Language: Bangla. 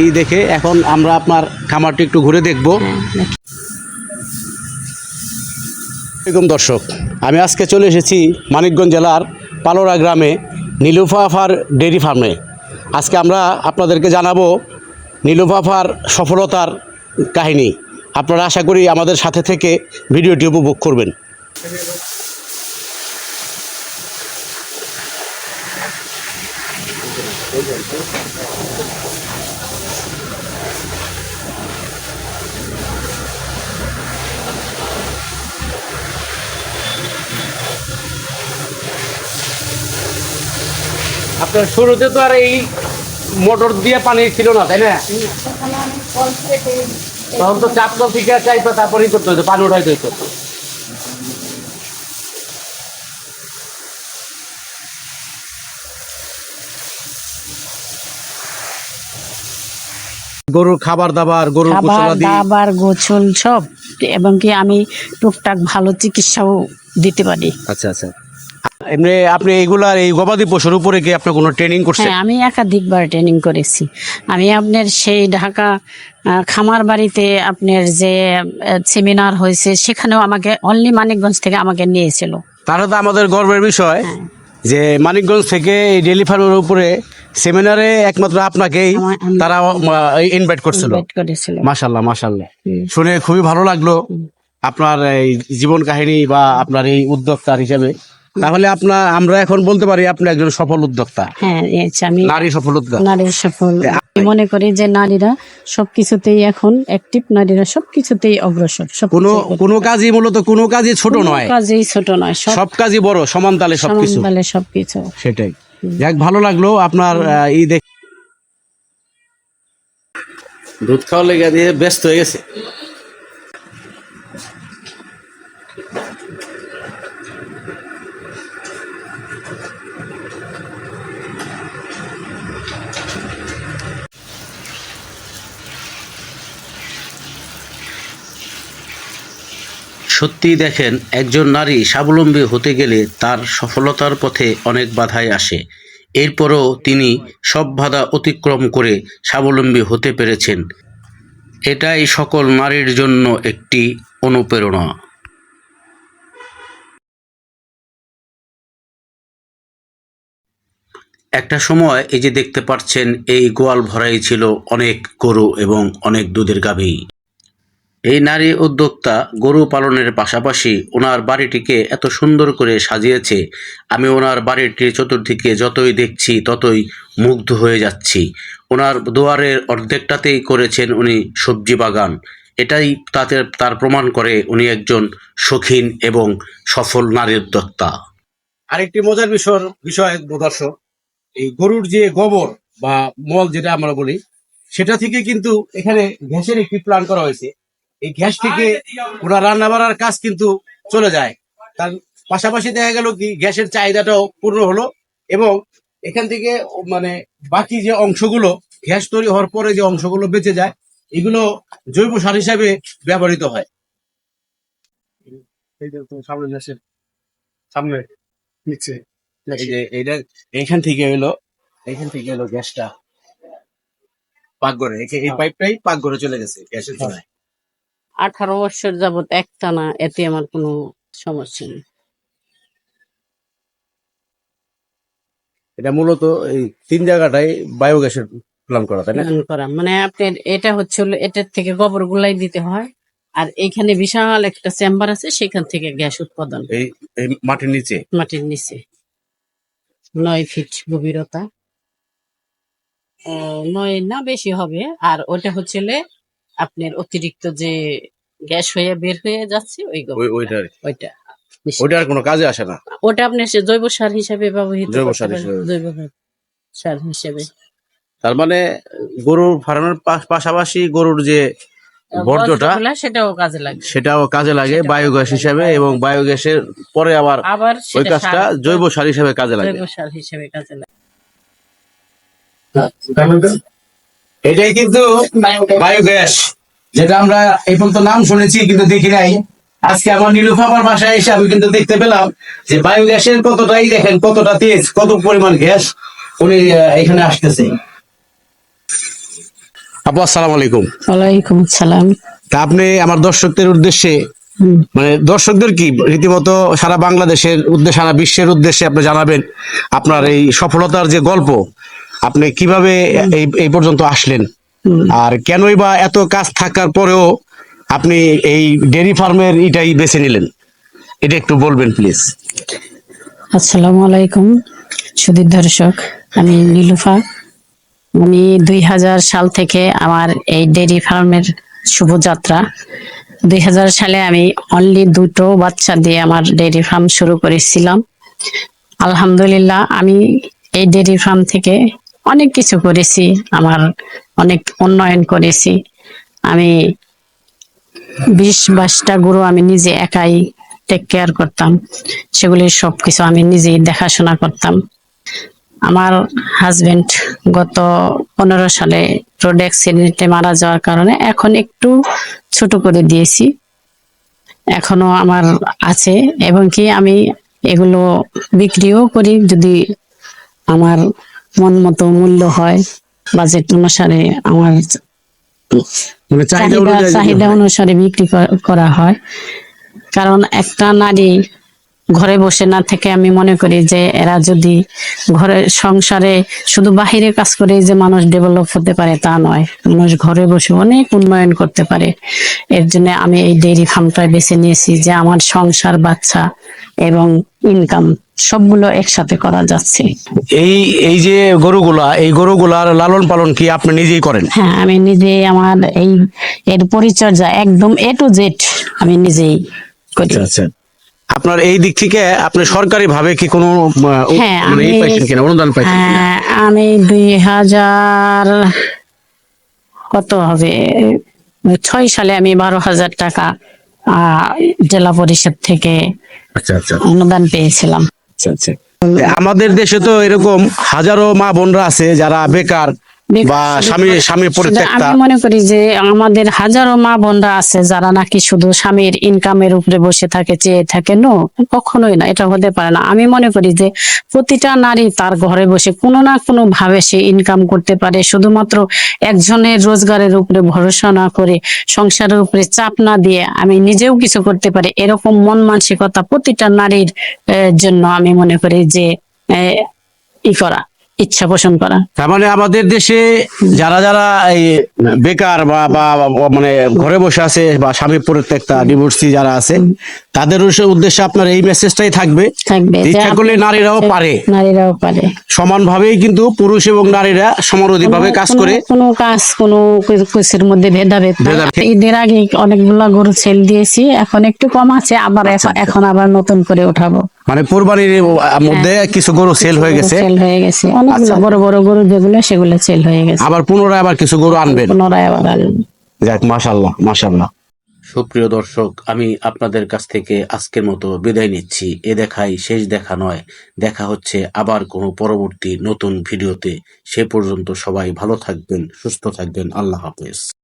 এই দেখে এখন আমরা আপনার খামারটি একটু ঘুরে দেখব। এরকম দর্শক, আমি আজকে চলে এসেছি মানিকগঞ্জ জেলার পালোরা গ্রামে নীলুফাফার ডেয়ারি ফার্মে। আজকে আমরা আপনাদেরকে জানাব নীলুফাফার সফলতার কাহিনী। আপনারা আশা করি আমাদের সাথে থেকে ভিডিওটি উপভোগ করবেন। আপনার শুরুতে তো আর এই মোটর দিয়ে পানি ছিল না তাই না? তখন তো চাপ কল থেকে চাইপা তারপরেই করতে হতো পানি উঠাইতে হতো গরুর খাবার দাবার গরুর খাবার দাবার গোছল সব এবং কি আমি টুকটাক ভালো চিকিৎসাও দিতে পারি। আচ্ছা আচ্ছা। এমনি আপনি এইগুলার এই গবাদি পশুর উপরে কি আপনি কোনো ট্রেনিং করছেন? হ্যাঁ আমি একাধিকবার ট্রেনিং করেছি। আমি আপনার সেই ঢাকা খামার বাড়িতে আপনার যে সেমিনার হয়েছে সেখানেও আমাকে অনলি মানিকগঞ্জ থেকে আমাকে নিয়েছিল। তাহলে তো আমাদের গর্বের বিষয় হ্যাঁ। যে মানিকগঞ্জ থেকে এই ডেলি ফার্মের উপরে সেমিনারে একমাত্র আপনাকেই তারা ইনভাইট করেছিল। মাশাল্লাহ মাশাল্লাহ শুনে খুবই ভালো লাগল আপনার এই জীবন কাহিনী বা আপনার এই উদ্যোক্তার হিসেবে। তাহলে আপনার আমরা এখন বলতে পারি আপনি একজন সফল উদ্যোক্তা। হ্যাঁ আমি নারী সফল উদ্যোক্তা। নারীর সফল। আমি মনে করি যে নারীরা সবকিছুতেই এখন অ্যাক্টিভ নারীরা সবকিছুতেই অগ্রসর সব কোনো কোনো কাজই মূলত কোনো কাজই ছোট নয়। কাজেই ছোট নয় সব কাজই বড় সমান তালে সবকিছু। সমানতালে সবকিছু। সেটাই। যাক ভালো লাগল আপনার এই দেখ দুধ খাওয়া লেগে দিয়ে ব্যস্ত হয়ে গেছে। সত্যিই দেখেন, একজন নারী স্বাবলম্বী হতে গেলে তার সফলতার পথে অনেক বাধাই আসে। এরপরও তিনি সব বাধা অতিক্রম করে স্বাবলম্বী হতে পেরেছেন। এটাই সকল নারীর জন্য একটি অনুপ্রেরণা। একটা সময় এই যে দেখতে পাচ্ছেন, এই গোয়াল ভরাই ছিল অনেক গরু এবং অনেক দুধের গাভী। এই নারী উদ্যোক্তা গরু পালনের পাশাপাশি ওনার বাড়িটিকে এত সুন্দর করে সাজিয়েছে। আমি ওনার বাড়িটির চতুর্দিকে যতই দেখছি, ততই মুগ্ধ হয়ে যাচ্ছি। ওনার দুয়ারের অর্ধেকটাতেই করেছেন উনি সবজি বাগান। এটাই তাতে তার প্রমাণ করে উনি একজন শৌখিন এবং সফল নারী উদ্যোক্তা। আরেকটি মজার বিষয় বিষয় দর্শক, এই গরুর যে গোবর বা মল যেটা আমরা বলি, সেটা থেকে কিন্তু এখানে গ্যাসের একটি প্ল্যান করা হয়েছে। এই গ্যাস থেকে ওরা রান্না বাড়ার কাজ কিন্তু চলে যায়। তার পাশাপাশি দেখা গেল কি গ্যাসের চাহিদাটাও পূর্ণ হলো এবং এখান থেকে মানে বাকি যে অংশগুলো গ্যাস তৈরি হওয়ার পরে যে অংশগুলো বেঁচে যায় এগুলো জৈব সার হিসাবে ব্যবহৃত হয়। এই যে তুমি সামনে গ্যাসের সামনে নিচে এইটা এইখান থেকে এলো এইখান থেকে এলো গ্যাসটা পাকঘরে এই- এই পাইপটাই পাক পাকঘরে চলে গেছে গ্যাসের চুলায়। আঠারো বছর যাবত একটানা এতে আমার কোনো সমস্যা নেই। এটা মূলত এই তিন জায়গাটায় বায়োগ্যাসের প্ল্যান করা তাই না? প্ল্যান করা। মানে আপনার এটা হচ্ছে এটার থেকে গোবর গুলাই দিতে হয় আর এইখানে বিশাল একটা চেম্বার আছে সেখান থেকে গ্যাস উৎপাদন। এই এই মাটির নিচে? মাটির নিচে। নয় ফিট গভীরতা। নয় না বেশি হবে। আর ওটা হচ্ছে আপনার অতিরিক্ত যে গ্যাস হয়ে বের হয়ে যাচ্ছে ওই ওইটার ওইটা ওইটা। আর কোনো কাজে আসে না। ওটা আপনার সে জৈব সার হিসাবে ব্যবহৃত জৈব করতে সার পারেন। হিসেবে। জৈব সার হিসেবে। তার মানে গরুর ফার্মের পাশাপাশি গরুর যে বর্জ্যটা বর্জ্যগুলা সেটাও কাজে লাগে। সেটাও কাজে লাগে বায়োগ্যাস হিসাবে এবং বায়োগ্যাসের পরে আবার আবার ওই সেটা কাজটা সার- জৈব সার হিসাবে কাজে লাগে। জৈব সার হিসেবে কাজে লাগে। এটাই কিন্তু বায়োগ্যাস যেটা আমরা এই পর্যন্ত নাম শুনেছি কিন্তু দেখি নাই। আজকে আমার নীলুফামার বাসায় এসে আমি কিন্তু দেখতে পেলাম যে বায়োগ্যাসের কতটাই দেখেন কতটা তেজ কত পরিমাণ গ্যাস উনি এখানে আসতেছে। আপু আসসালামু আলাইকুম। ওয়ালাইকুম আসসালাম। তা আপনি আমার দর্শকদের উদ্দেশ্যে মানে দর্শকদের কি রীতিমতো সারা বাংলাদেশের উদ্দেশ্যে সারা বিশ্বের উদ্দেশ্যে আপনি জানাবেন আপনার এই সফলতার যে গল্প আপনি কীভাবে এই এই পর্যন্ত আসলেন? আর কেনই বা এত কাজ থাকার পরেও আপনি এই ডেরি ফার্মের এটাই বেছে নিলেন? এটা একটু বলবেন প্লিজ। আসসালামু আলাইকুম সুদীর দর্শক। আমি নীলুফা। আমি দুই হাজার সাল থেকে আমার এই ডেইরি ফার্মের শুভযাত্রা। দুই হাজার সালে আমি অনলি দুটো বাচ্চা দিয়ে আমার ডেইরি ফার্ম শুরু করেছিলাম। আলহামদুলিল্লাহ আমি এই ডেইরি ফার্ম থেকে অনেক কিছু করেছি, আমার অনেক উন্নয়ন করেছি। আমি বিশ বাইশটা গরু আমি নিজে একাই টেক কেয়ার করতাম। সেগুলির সবকিছু আমি নিজেই দেখাশোনা করতাম। আমার হাজবেন্ড গত পনেরো সালে রোড অ্যাক্সিডেন্টে মারা যাওয়ার কারণে এখন একটু ছোট করে দিয়েছি। এখনও আমার আছে এবং কি আমি এগুলো বিক্রিও করি। যদি আমার মন মতো মূল্য হয় বাজেট অনুসারে আমার মানে চাহিদা অনুসারে বিক্রি করা হয়। কারণ একটা নারী ঘরে বসে না থেকে আমি মনে করি যে এরা যদি ঘরে সংসারে শুধু বাহিরে কাজ করে যে মানুষ ডেভেলপ হতে পারে তা নয় মানুষ ঘরে বসে অনেক উন্নয়ন করতে পারে। এর জন্য আমি এই ডেইরি ফার্মটা বেছে নিয়েছি যে আমার সংসার বাচ্চা এবং ইনকাম সবগুলো একসাথে করা যাচ্ছে। এই এই যে গরুগুলা এই গরুগুলার লালন পালন কি আপনি নিজেই করেন? হ্যাঁ আমি নিজে আমার এই এর পরিচর্যা একদম এ টু জেড আমি নিজেই করি। আচ্ছা। আপনার এই দিক থেকে আপনি সরকারি ভাবে কি কোনো হ্যাঁ, মানে পাইছেন কিনা অনুদান পাইছেন হ্যাঁ, আমি দুই হাজার কত হবে? ছয় সালে আমি বারো হাজার টাকা আহ, জেলা পরিষদ থেকে আচ্ছা আচ্ছা। অনুদান পেয়েছিলাম। আচ্ছা আচ্ছা। আমাদের দেশে তো এরকম হাজারো মা বোনরা আছে যারা বেকার বা স্বামী স্বামী পরিত্যক্তা। আমি মনে করি যে আমাদের হাজারো মা বোনরা আছে যারা নাকি শুধু স্বামীর ইনকামের উপরে বসে থাকে চেয়ে থাকে। নো কখনোই না এটা হতে পারে না। আমি মনে করি যে প্রতিটা নারী তার ঘরে বসে কোনো না কোনো ভাবে সে ইনকাম করতে পারে। শুধুমাত্র একজনের রোজগারের উপরে ভরসা না করে সংসারের উপরে চাপ না দিয়ে আমি নিজেও কিছু করতে পারি। এরকম মন মানসিকতা প্রতিটা নারীর জন্য আমি মনে করি যে আহ, ই করা। ইচ্ছা পোষণ করা। তার মানে আমাদের দেশে যারা যারা এই বেকার বা বা মানে ঘরে বসে আছে বা স্বামী পরিত্যক্তা ডিভোর্সি যারা আছে তাদের উদ্দেশ্যে- আপনার এই মেসেজটাই থাকবে। থাকবে ইচ্ছা করলে নারীরাও পারে। নারীরাও পারে। সমানভাবেই কিন্তু পুরুষ এবং নারীরা সমানভাবে কাজ করে। কোনো কাজ কোনো কিছুর মধ্যে ভেদাভেদ। ঈদের আগে অনেকগুলা গরু সেল দিয়েছি এখন একটু কম আছে আবার এখন- এখন আবার নতুন করে উঠাবো। মানে কোরবানির মধ্যে কিছু গরু সেল হয়ে গেছে। সেল হয়ে গেছে। অনেকগুলো বড় বড় গরু যেগুলো সেগুলো সেল হয়ে গেছে। আবার পুনরায় আবার কিছু গরু আনবেন। পুনরায় আবার আসবে। যাক মাশাল্লাহ মাশাল্লাহ সুপ্রিয় দর্শক আমি আপনাদের কাছ থেকে আজকের মতো বিদায় নিচ্ছি। এ দেখাই শেষ দেখা নয়। দেখা হচ্ছে আবার কোনো পরবর্তী নতুন ভিডিওতে। সে পর্যন্ত সবাই ভালো থাকবেন সুস্থ থাকবেন। আল্লাহ হাফেজ।